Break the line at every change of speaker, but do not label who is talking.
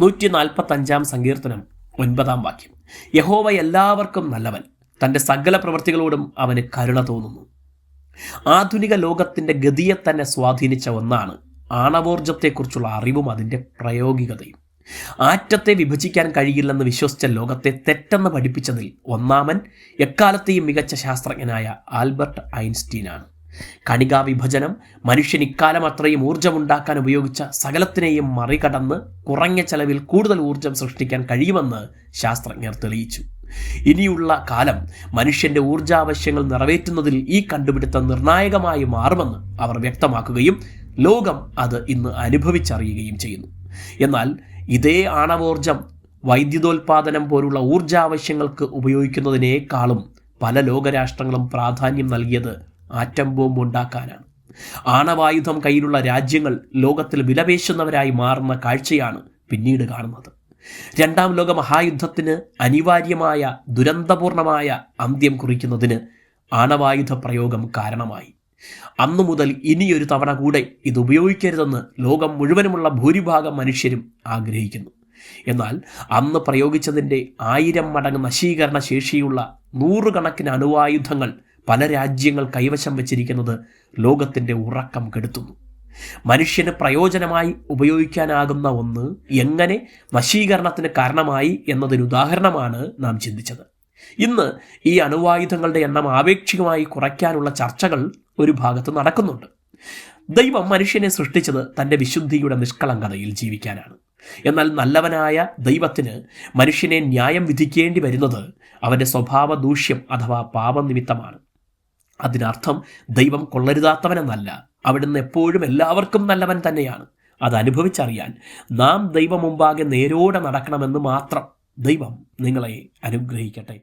നൂറ്റി നാൽപ്പത്തഞ്ചാം സങ്കീർത്തനം ഒൻപതാം വാക്യം. യഹോവ എല്ലാവർക്കും നല്ലവൻ. തന്റെ സകല പ്രവൃത്തികളോടും അവന് കരുണ തോന്നുന്നു. ആധുനിക ലോകത്തിന്റെ ഗതിയെ തന്നെ സ്വാധീനിച്ച ഒന്നാണ് ആണവോർജത്തെക്കുറിച്ചുള്ള അറിവും അതിന്റെ പ്രയോഗികതയും. ആറ്റത്തെ വിഭജിക്കാൻ കഴിയില്ലെന്ന് വിശ്വസിച്ച ലോകത്തെ തെറ്റെന്ന് പഠിപ്പിച്ചതിൽ ഒന്നാമൻ എക്കാലത്തെയും മികച്ച ശാസ്ത്രജ്ഞനായ ആൽബർട്ട് ഐൻസ്റ്റീനാണ്. കണികാ വിഭജനം മനുഷ്യൻ ഇക്കാലം അത്രയും ഊർജമുണ്ടാക്കാൻ ഉപയോഗിച്ച സകലത്തിനെയും മറികടന്ന് കുറഞ്ഞ ചെലവിൽ കൂടുതൽ ഊർജം സൃഷ്ടിക്കാൻ കഴിയുമെന്ന് ശാസ്ത്രജ്ഞർ തെളിയിച്ചു. ഇനിയുള്ള കാലം മനുഷ്യന്റെ ഊർജാവശ്യങ്ങൾ നിറവേറ്റുന്നതിൽ ഈ കണ്ടുപിടുത്തം നിർണായകമായി മാറുമെന്ന് അവർ വ്യക്തമാക്കുകയും ലോകം അത് ഇന്ന് അനുഭവിച്ചറിയുകയും ചെയ്യുന്നു. എന്നാൽ ഇതേ ആണവോർജം വൈദ്യുതോൽപാദനം പോലുള്ള ഊർജാവശ്യങ്ങൾക്ക് ഉപയോഗിക്കുന്നതിനേക്കാളും പല ലോകരാഷ്ട്രങ്ങളും പ്രാധാന്യം നൽകിയത് ആറ്റം ബോംബ് ഉണ്ടാക്കാനാണ് ആണവായുധം കയ്യിലുള്ള രാജ്യങ്ങൾ ലോകത്തിൽ വിലപേശുന്നവരായി മാറുന്ന കാഴ്ചയാണ് പിന്നീട് കാണുന്നത്. രണ്ടാം ലോക മഹായുദ്ധത്തിന് അനിവാര്യമായ ദുരന്തപൂർണമായ അന്ത്യം കുറിക്കുന്നതിന് ആണവായുധ പ്രയോഗം കാരണമായി. അന്നു മുതൽ ഇനിയൊരു തവണ കൂടെ ഇത് ഉപയോഗിക്കരുതെന്ന് ലോകം മുഴുവനുമുള്ള ഭൂരിഭാഗം മനുഷ്യരും ആഗ്രഹിക്കുന്നു. എന്നാൽ അന്ന് പ്രയോഗിച്ചതിന്റെ ആയിരം മടങ്ങ് നശീകരണ ശേഷിയുള്ള നൂറുകണക്കിന് അണുവായുധങ്ങൾ പല രാജ്യങ്ങൾ കൈവശം വച്ചിരിക്കുന്നത് ലോകത്തിന്റെ ഉറക്കം കെടുത്തുന്നു. മനുഷ്യന് പ്രയോജനമായി ഉപയോഗിക്കാനാകുന്ന ഒന്ന് എങ്ങനെ വശീകരണത്തിന് കാരണമായി എന്നതിന് ഉദാഹരണമാണ് നാം ചിന്തിച്ചത്. ഇന്ന് ഈ അണുവായുധങ്ങളുടെ എണ്ണം ആപേക്ഷികമായി കുറയ്ക്കാനുള്ള ചർച്ചകൾ ഒരു ഭാഗത്ത് നടക്കുന്നുണ്ട്. ദൈവം മനുഷ്യനെ സൃഷ്ടിച്ചത് തന്റെ വിശുദ്ധിയുടെ നിഷ്കളങ്കതയിൽ ജീവിക്കാനാണ്. എന്നാൽ നല്ലവനായ ദൈവത്തിന് മനുഷ്യനെ ന്യായം വിധിക്കേണ്ടി വരുന്നത് അവന്റെ സ്വഭാവ ദൂഷ്യം അഥവാ പാപനിമിത്തമാണ്. അതിനർത്ഥം ദൈവം കൊള്ളരുതാത്തവനെന്നല്ല. അവിടുന്ന് എപ്പോഴും എല്ലാവർക്കും നല്ലവൻ തന്നെയാണ്. അത് അനുഭവിച്ചറിയാൻ നാം ദൈവം മുമ്പാകെ നേരോടെ നടക്കണമെന്ന് മാത്രം ദൈവം നിങ്ങളെ അനുഗ്രഹിക്കട്ടെ.